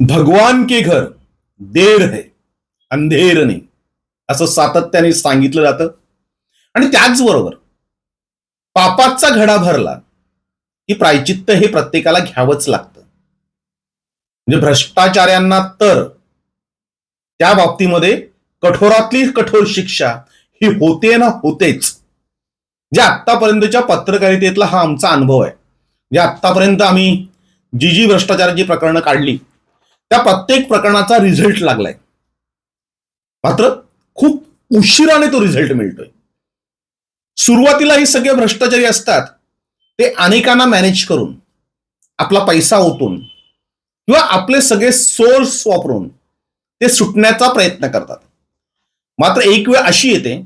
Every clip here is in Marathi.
भगवान के घर देर है अंधेर नाही. असं सातत्याने सांगितलं जातं. आणि त्याचबरोबर पापाचा घडा भरला की प्रायचित्त हे प्रत्येकाला घ्यावंच लागतं. म्हणजे भ्रष्टाचार्यांना तर त्या बाबतीमध्ये कठोरातली कठोर शिक्षा ही होते ना होतेच. जे आतापर्यंतच्या पत्रकारितेतला हा आमचा अनुभव आहे. जे आतापर्यंत आम्ही जी जी भ्रष्टाचाराची प्रकरणं काढली त्या प्रत्येक प्रकरणाचा रिझल्ट लागलाय. मात्र खूप उशिराने तो रिझल्ट मिळतोय. सुरुवातीला हे सगळे भ्रष्टाचारी असतात ते अनेकांना मॅनेज करून आपला पैसा ओतून किंवा आपले सगळे सोर्स वापरून ते सुटण्याचा प्रयत्न करतात. मात्र एक वेळ अशी येते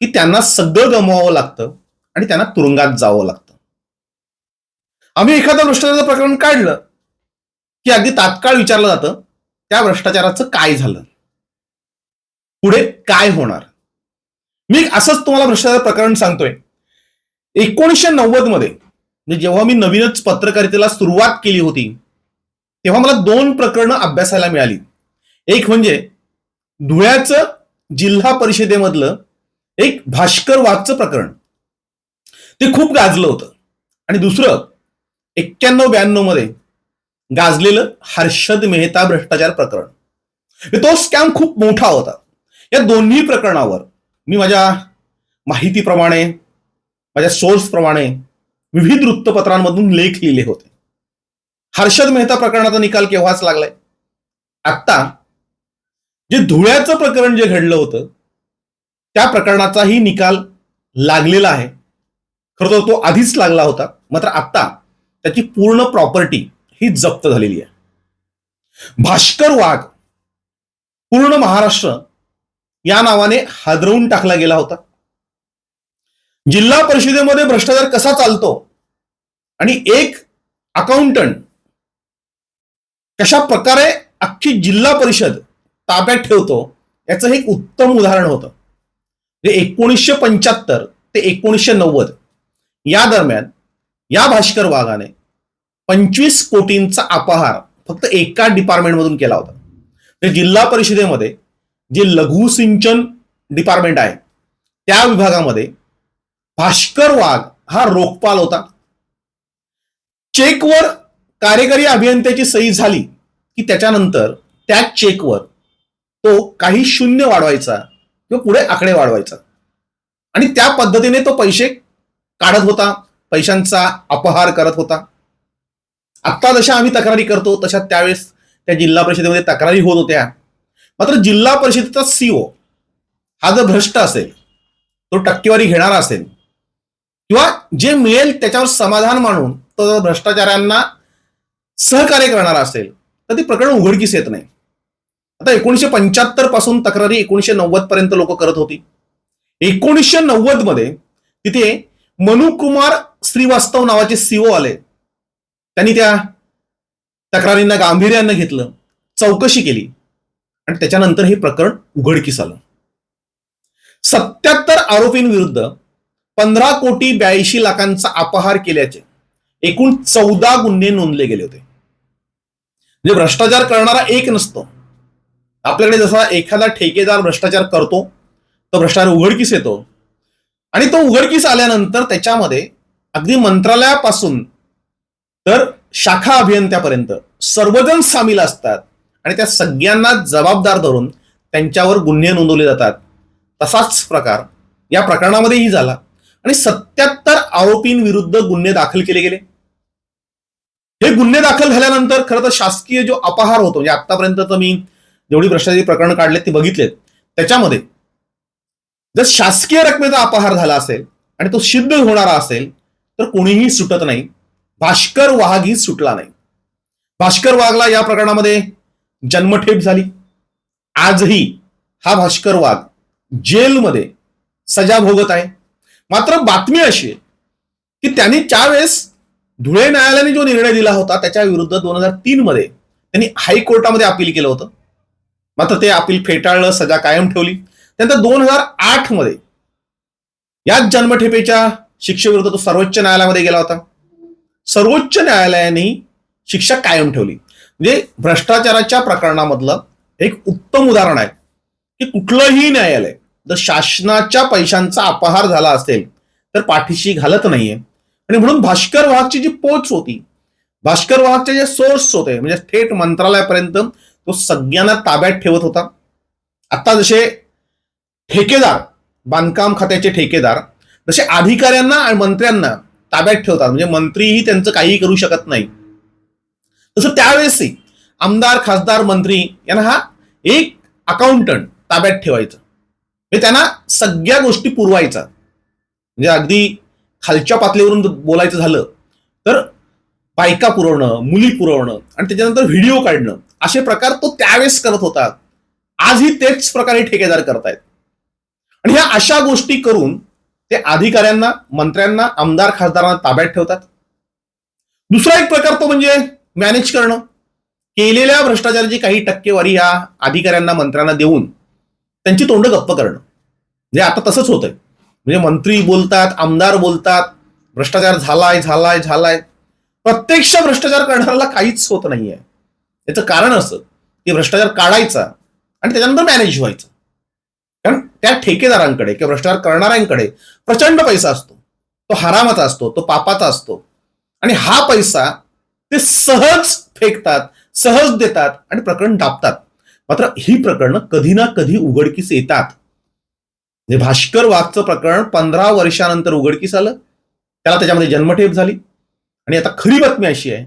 की त्यांना सगळं गमवावं लागतं आणि त्यांना तुरुंगात जावं लागतं. आम्ही एखादं भ्रष्टाचाराचं प्रकरण काढलं की अगदी तात्काळ विचारलं जातं. त्या भ्रष्टाचाराचं काय झालं? पुढे काय होणार? मी असंच तुम्हाला भ्रष्टाचार प्रकरण सांगतोय. एकोणीसशे नव्वदमध्ये म्हणजे जेव्हा मी नवीनच पत्रकारितेला सुरुवात केली होती तेव्हा मला दोन प्रकरणं अभ्यासायला मिळाली. एक म्हणजे धुळ्याचं जिल्हा परिषदेमधलं एक भास्कर वाघचं प्रकरण. ते खूप गाजलं होतं. आणि दुसरं एक्क्याण्णव ब्याण्णवमध्ये गाजलेलं हर्षद मेहता भ्रष्टाचार प्रकरण. तो स्कॅम खूप मोठा होता. या दोन्ही प्रकरणावर मी माझ्या माहितीप्रमाणे माझ्या सोर्सप्रमाणे विविध वृत्तपत्रांमधून लेख लिहिले होते. हर्षद मेहता प्रकरणाचा निकाल केव्हाच लागलाय? आत्ता जे धुळ्याचं प्रकरण जे घडलं होतं त्या प्रकरणाचाही निकाल लागलेला आहे. खरं तर तो आधीच लागला होता मात्र आत्ता त्याची पूर्ण प्रॉपर्टी ही जप्त झालेली आहे. भास्कर वाघ पूर्ण महाराष्ट्र या नावाने हादरवून टाकला गेला होता. जिल्हा परिषदेमध्ये भ्रष्टाचार कसा चालतो आणि एक अकाउंटंट कशा प्रकारे अख्खी जिल्हा परिषद ताब्यात ठेवतो याचं हे एक उत्तम उदाहरण होतं. जे एकोणीसशे पंच्याहत्तर ते एकोणीसशे नव्वद या दरम्यान या भास्कर वाघाने पंचवीस कोटींचा अपहार फक्त एका डिपार्टमेंटमधून केला होता. ते जिल्हा परिषदेमध्ये जे लघु सिंचन डिपार्टमेंट आहे त्या विभागामध्ये भास्कर वाघ हा रोखपाल होता. चेकवर कार्यकारी अभियंत्याची सही झाली की त्याच्यानंतर त्या चेकवर तो काही शून्य वाढवायचा किंवा पुढे आकडे वाढवायचा. आणि त्या पद्धतीने तो पैसे काढत होता पैशांचा अपहार करत होता. आत्ता जशा आम्ही तक्रारी करतो तशा त्यावेळेस त्या जिल्हा परिषदेमध्ये तक्रारी होत होत्या. मात्र जिल्हा परिषदेचा सीओ हा जर भ्रष्ट असेल तो टक्केवारी घेणारा असेल किंवा जे मिळेल त्याच्यावर समाधान मानून तो जर भ्रष्टाचारांना सहकार्य करणारा असेल तर ते प्रकरण उघडकीस येत नाही. आता एकोणीसशे पंच्याहत्तरपासून तक्रारी एकोणीसशे नव्वद पर्यंत लोक करत होती. एकोणीसशे नव्वदमध्ये तिथे मनुकुमार श्रीवास्तव नावाचे सीओ आले. त्यांनी त्या तक्रारींना गांभीर्यानं घेतलं चौकशी केली. आणि त्याच्यानंतर हे प्रकरण उघडकीस आलं. सत्याहत्तर आरोपींविरुद्ध पंधरा कोटी ब्याऐंशी लाखांचा अपहार केल्याचे एकूण चौदा गुन्हे नोंदले गेले होते. म्हणजे भ्रष्टाचार करणारा एक नसतो. आपल्याकडे जसा एखादा ठेकेदार भ्रष्टाचार करतो तो भ्रष्टाचार उघडकीस येतो. आणि तो उघडकीस आल्यानंतर त्याच्यामध्ये अगदी मंत्रालयापासून तर शाखा अभियंत्यापर्यंत सर्वजण सामील असतात आणि त्या सगळ्यांना जबाबदार धरून त्यांच्यावर गुन्हे नोंदवले जातात. तसाच प्रकार या प्रकरणामध्येही झाला. आणि सत्याहत्तर आरोपींविरुद्ध गुन्हे दाखल केले गेले. हे गुन्हे दाखल झाल्यानंतर खरं तर शासकीय जो अपहार होतो म्हणजे आतापर्यंत तर मी जेवढी भ्रष्टाचारी प्रकरण काढले ते बघितलेत त्याच्यामध्ये जर शासकीय रकमेचा अपहार झाला असेल आणि तो सिद्ध होणारा असेल तर कोणीही सुटत नाही. भास्कर वाघही सुटला नाही. भास्कर वाघला या प्रकरणामध्ये जन्मठेप झाली. आजही हा भास्कर वाघ जेलमध्ये सजा भोगत आहे. मात्र बातमी अशी आहे की त्यांनी चारवेळेस धुळे न्यायालयाने जो निर्णय दिला होता त्याच्या विरुद्ध दोन हजार तीन मध्ये त्यांनी हायकोर्टामध्ये अपील केलं होतं. मात्र ते अपील फेटाळलं सजा कायम ठेवली. त्यानंतर दोन हजार आठमध्ये याच जन्मठेपेच्या शिक्षेविरुद्ध तो सर्वोच्च न्यायालयामध्ये गेला होता. सर्वोच्च न्यायालयाने शिक्षा कायम ठेवली. म्हणजे भ्रष्टाचाराच्या प्रकरणामधलं एक उत्तम उदाहरण आहे की कुठलंही न्यायालय जर शासनाच्या पैशांचा अपहार झाला असेल तर पाठीशी घालत नाहीये. आणि म्हणून भास्कर वाहकची जी पोच होती भास्कर वाहकचे जे सोर्स होते म्हणजे थेट मंत्रालयापर्यंत तो सगळ्यांना ताब्यात ठेवत होता. आता जसे ठेकेदार बांधकाम खात्याचे ठेकेदार जसे अधिकाऱ्यांना आणि मंत्र्यांना ताब्यात ठेवतात. म्हणजे मंत्रीही त्यांचं काहीही करू शकत नाही. तसं त्यावेळेसही आमदार खासदार मंत्री यांना हा एक अकाउंटंट ताब्यात ठेवायचा. म्हणजे त्यांना सगळ्या गोष्टी पुरवायचा. म्हणजे अगदी खालच्या पातळीवरून बोलायचं झालं तर बायका पुरवणं मुली पुरवणं आणि त्याच्यानंतर व्हिडिओ काढणं असे प्रकार तो त्यावेळेस करत होता. आजही तेच प्रकारे ठेकेदार करतायत. आणि ह्या अशा गोष्टी करून ते अधिकाऱ्यांना मंत्र्यांना आमदार खासदारांना ताब्यात ठेवतात. दुसरा एक प्रकार तो म्हणजे मॅनेज करणं. केलेल्या भ्रष्टाचाराची काही टक्केवारी ह्या अधिकाऱ्यांना मंत्र्यांना देऊन त्यांची तोंड गप्प करणं. म्हणजे आता तसंच होतंय. म्हणजे मंत्री बोलतात आमदार बोलतात भ्रष्टाचार झालाय झालाय झालाय. प्रत्यक्ष भ्रष्टाचार करणाऱ्याला काहीच होत नाहीये. याचं कारण असं की भ्रष्टाचार काढायचा आणि त्याच्यानंतर मॅनेज व्हायचं. कारण त्या ठेकेदारांकडे किंवा भ्रष्टाचार करणाऱ्यांकडे प्रचंड पैसा असतो. तो हरामाचा असतो तो पापाचा असतो. आणि हा पैसा ते सहज फेकतात सहज देतात आणि प्रकरण दाबतात. मात्र ही प्रकरणं कधी ना कधी उघडकीस येतात. म्हणजे भास्कर वाघचं प्रकरण पंधरा वर्षानंतर उघडकीस आलं त्याला त्याच्यामध्ये जन्मठेप झाली. आणि आता खरी बातमी अशी आहे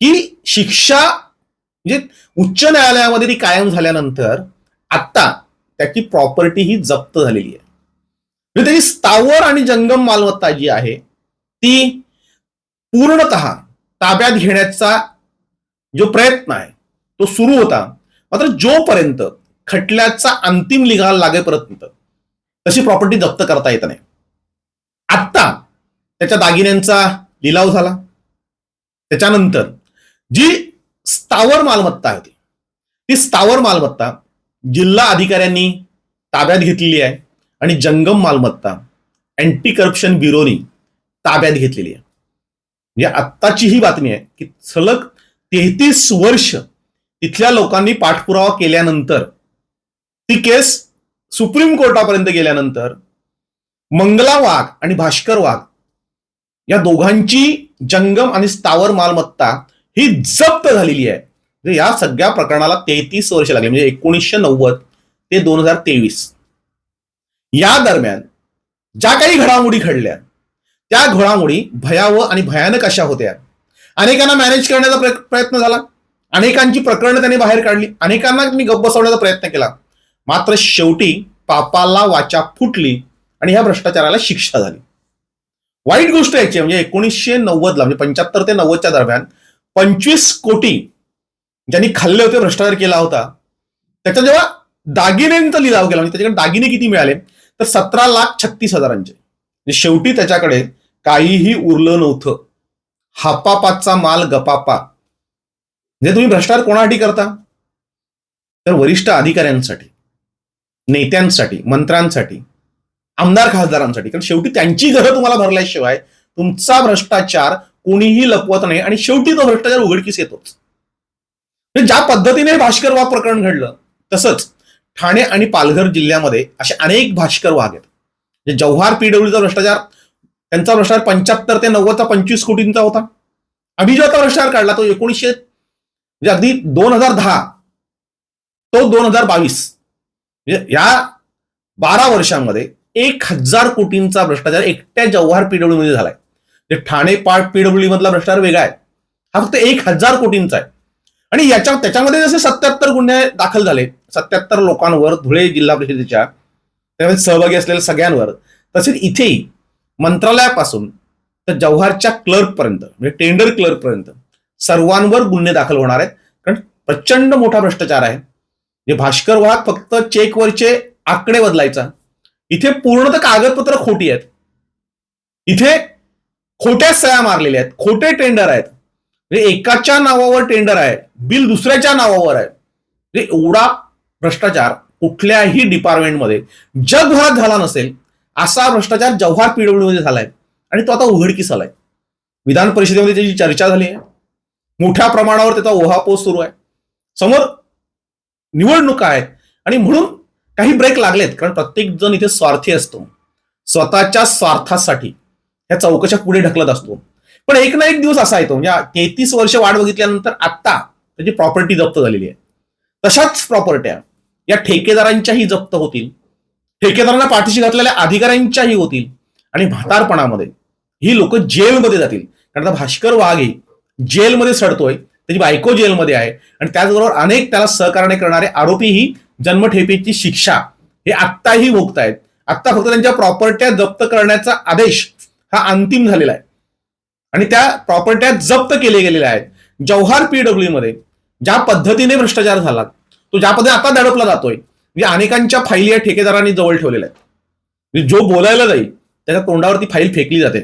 की शिक्षा म्हणजे उच्च न्यायालयामध्ये ती कायम झाल्यानंतर आता त्याची प्रॉपर्टी ही जप्त झालेली आहे. म्हणजे त्याची स्थावर आणि जंगम मालमत्ता जी आहे ती पूर्णत ताब्यात घेण्याचा जो प्रयत्न आहे तो सुरू होता. मात्र जोपर्यंत खटल्याचा अंतिम निकाल लागेपर्यंत तशी प्रॉपर्टी जप्त करता येत नाही. आत्ता त्याच्या दागिन्यांचा लिलाव झाला. त्याच्यानंतर जी स्थावर मालमत्ता होती ती स्थावर मालमत्ता जिल्हा अधिकाऱ्यांनी ताब्यात घेतलेली आहे आणि जंगम मालमत्ता अँटी करप्शन ब्युरोनी ताब्यात घेतलेली आहे. म्हणजे आत्ताची ही बातमी आहे की सलग तेहतीस वर्ष तिथल्या लोकांनी पाठपुरावा केल्यानंतर ती केस सुप्रीम कोर्टापर्यंत गेल्यानंतर मंगला वाघ आणि भास्कर वाघ या दोघांची जंगम आणि स्थावर मालमत्ता ही जप्त झालेली आहे. म्हणजे या सगळ्या प्रकरणाला तेहतीस वर्ष लागली म्हणजे एकोणीसशे नव्वद ते दोन हजार तेवीस. या दरम्यान ज्या काही घडामोडी घडल्या त्या घडामोडी भयावह आणि भयानक अशा होत्या. अनेकांना मॅनेज करण्याचा प्रयत्न झाला. अनेकांची प्रकरणं त्यांनी बाहेर काढली. अनेकांना मी गप्प बसवण्याचा प्रयत्न केला. मात्र शेवटी पापाला वाचा फुटली आणि ह्या भ्रष्टाचाराला शिक्षा झाली. वाईट गोष्ट याची म्हणजे एकोणीसशे नव्वदला म्हणजे पंच्याहत्तर ते नव्वदच्या दरम्यान पंचवीस कोटी ज्यांनी खाल्ले होते भ्रष्टाचार केला होता त्याच्या जेव्हा दागिन्यांचा लिलाव केला म्हणजे त्याच्याकडे दागिने किती मिळाले तर सतरा लाख छत्तीस हजारांचे. म्हणजे शेवटी त्याच्याकडे काहीही उरलं नव्हतं. हापापाचा माल गपापा. म्हणजे तुम्ही भ्रष्टाचार कोणासाठी करता? तर वरिष्ठ अधिकाऱ्यांसाठी नेत्यांसाठी मंत्र्यांसाठी आमदार खासदारांसाठी. कारण शेवटी त्यांची घरं तुम्हाला भरल्याशिवाय तुमचा भ्रष्टाचार कोणीही लपवत नाही आणि शेवटी तो भ्रष्टाचार उघडकीस येतोच. ज्या पद्धतीने भास्कर वाघ प्रकरण घडलं तसंच ठाणे आणि पालघर जिल्ह्यामध्ये असे अनेक भास्कर वाघ आहेत. जे जव्हार पीडब्ल्यूचा भ्रष्टाचार त्यांचा भ्रष्टाचार पंच्याहत्तर ते नव्वदचा पंचवीस कोटींचा होता. अभिजाता भ्रष्टाचार काढला तो एकोणीसशे म्हणजे अगदी दोन हजार दहा तो दोन हजार बावीस. म्हणजे या बारा वर्षांमध्ये एक हजार कोटींचा भ्रष्टाचार एकट्या जव्हार पीडब्ल्यू मध्ये झालाय म्हणजे ठाणे पार्ट पीडब्ल्यू मधला भ्रष्टाचार वेगळा आहे. हा फक्त एक हजार कोटींचा आहे. आणि याच्या त्याच्यामध्ये जसे सत्याहत्तर गुन्हे दाखल झाले सत्याहत्तर लोकांवर धुळे जिल्हा परिषदेच्या त्यामध्ये सहभागी असलेल्या सगळ्यांवर तसेच इथेही मंत्रालयापासून तर जव्हारच्या क्लर्कपर्यंत म्हणजे टेंडर क्लर्क पर्यंत सर्वांवर गुन्हे दाखल होणार आहेत. कारण प्रचंड मोठा भ्रष्टाचार आहे. जे भास्कर वाहक फक्त चेकवरचे आकडे बदलायचा. इथे पूर्णतः कागदपत्र खोटी आहेत. इथे खोट्या सया मारलेल्या आहेत. खोटे टेंडर आहेत. एकाच्या नावावर टेंडर आहे. बिल दुसऱ्याच्या नावावर आहे. एवढा भ्रष्टाचार कुठल्याही डिपार्टमेंटमध्ये जगभरात झाला नसेल असा भ्रष्टाचार जव्हार पीडब्ल्यू झालाय. आणि तो आता उघडकीस आलाय. विधान परिषदेमध्ये त्याची चर्चा झाली आहे. मोठ्या प्रमाणावर त्याचा ओहापोह सुरू आहे. समोर निवडणुका आहेत आणि म्हणून काही ब्रेक लागलेत कारण प्रत्येक जण इथे स्वार्थी असतो. स्वतःच्या स्वार्थासाठी. ह्या चौकशा पुढे ढकलत असतो. पण एक ना एक दिवस असा येतो म्हणजे तेहतीस वर्ष वाट बघितल्यानंतर आत्ता त्याची प्रॉपर्टी जप्त झालेली आहे. तशाच प्रॉपर्ट्या या ठेकेदारांच्याही जप्त होतील ठेकेदारांना पाठीशी घातलेल्या अधिकाऱ्यांच्याही होतील आणि म्हातारपणामध्ये ही लोक जेलमध्ये जातील. कारण आता भास्कर वाघे जेलमध्ये सडतोय त्याची बायको जेलमध्ये आहे आणि त्याचबरोबर अनेक त्याला सहकार्य करणारे आरोपीही जन्मठेपेची शिक्षा हे आत्ताही भोगतायत. आत्ता फक्त त्यांच्या प्रॉपर्ट्या जप्त करण्याचा आदेश हा अंतिम झालेला आहे. आणि त्या प्रॉपर्ट्या जप्त केले गेलेल्या आहेत. जव्हार पीडब्ल्यू मध्ये ज्या पद्धतीने भ्रष्टाचार झाला तो ज्या पद्धतीने आता दडपला जातोय म्हणजे अनेकांच्या फाईली या ठेकेदारांनी जवळ ठेवलेल्या आहेत. म्हणजे जो बोलायला जाईल त्याच्या तोंडावरती फाईल फेकली जाते.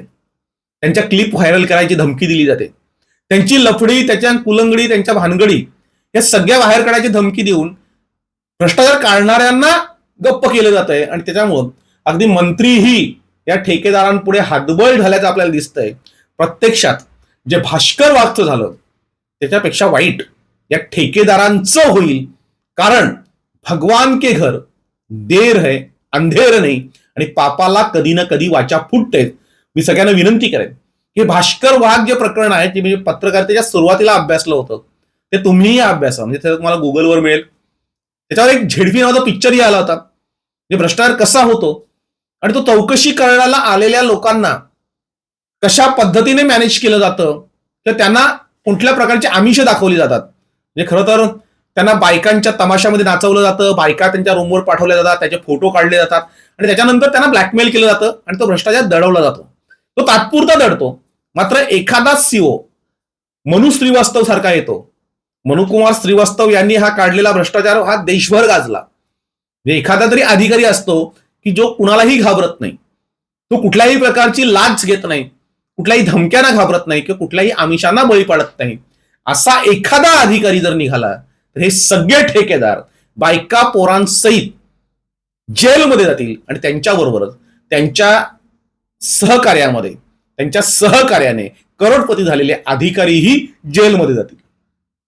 त्यांच्या क्लिप व्हायरल करायची धमकी दिली जाते. त्यांची लफडी त्याच्या कुलंगडी त्यांच्या भानगडी या सगळ्या बाहेर काढायची धमकी देऊन भ्रष्टाचार काढणाऱ्यांना गप्प केलं जात आहे आणि त्याच्यामुळं अगदी मंत्रीही या ठेकेदारांपुढे हातबळ झाल्याचं आपल्याला दिसतंय. प्रत्यक्षात जे भास्कर वाक्य झालं त्याच्यापेक्षा वाईट. या ठेकेदारांचं होईल. कारण भगवान के घर देर है अंधेर नाही आणि पापाला कधी ना कधी वाचा फुटते. मी सगळ्यांना विनंती करेन. हे भास्कर वाघ जे प्रकरण आहे ते म्हणजे पत्रकारितेच्या सुरुवातीला अभ्यासलं होतं. ते तुम्हीही अभ्यासा म्हणजे त्याचं तुम्हाला गुगलवर मिळेल. त्याच्यावर एक झेडपी नावाचा पिक्चरही आला होता. म्हणजे भ्रष्टाचार कसा होतो? आणि तो चौकशी करण्याला आलेल्या लोकांना कशा पद्धतीने मॅनेज केलं जातं तर त्यांना कुठल्या प्रकारची आमिष दाखवली जातात. म्हणजे खरं तर त्यांना बायकांच्या तमाशामध्ये नाचवलं जातं बायका त्यांच्या रूमवर पाठवल्या जातात त्याचे फोटो काढले जातात आणि त्याच्यानंतर त्यांना ब्लॅकमेल केलं जातं आणि तो भ्रष्टाचार दडवला जातो. तो तात्पुरता दडतो. मात्र एखादा सीओ मनु श्रीवास्तव सारखा येतो. मनुकुमार श्रीवास्तव यांनी हा काढलेला भ्रष्टाचार हा देशभर गाजला. म्हणजे एखादा तरी अधिकारी असतो की जो कुणालाही घाबरत नाही. तो कुठल्याही प्रकारची लाच घेत नाही. कुठल्याही धमक्यांना घाबरत नाही किंवा कुठल्याही आमिषांना बळी पडत नाही. असा एखादा अधिकारी जर निघाला तर हे सगळे ठेकेदार बायका पोरांसहित जेलमध्ये जातील आणि त्यांच्याबरोबरच त्यांच्या सहकार्यामध्ये त्यांच्या सहकार्याने करोडपती झालेले अधिकारीही जेलमध्ये जातील.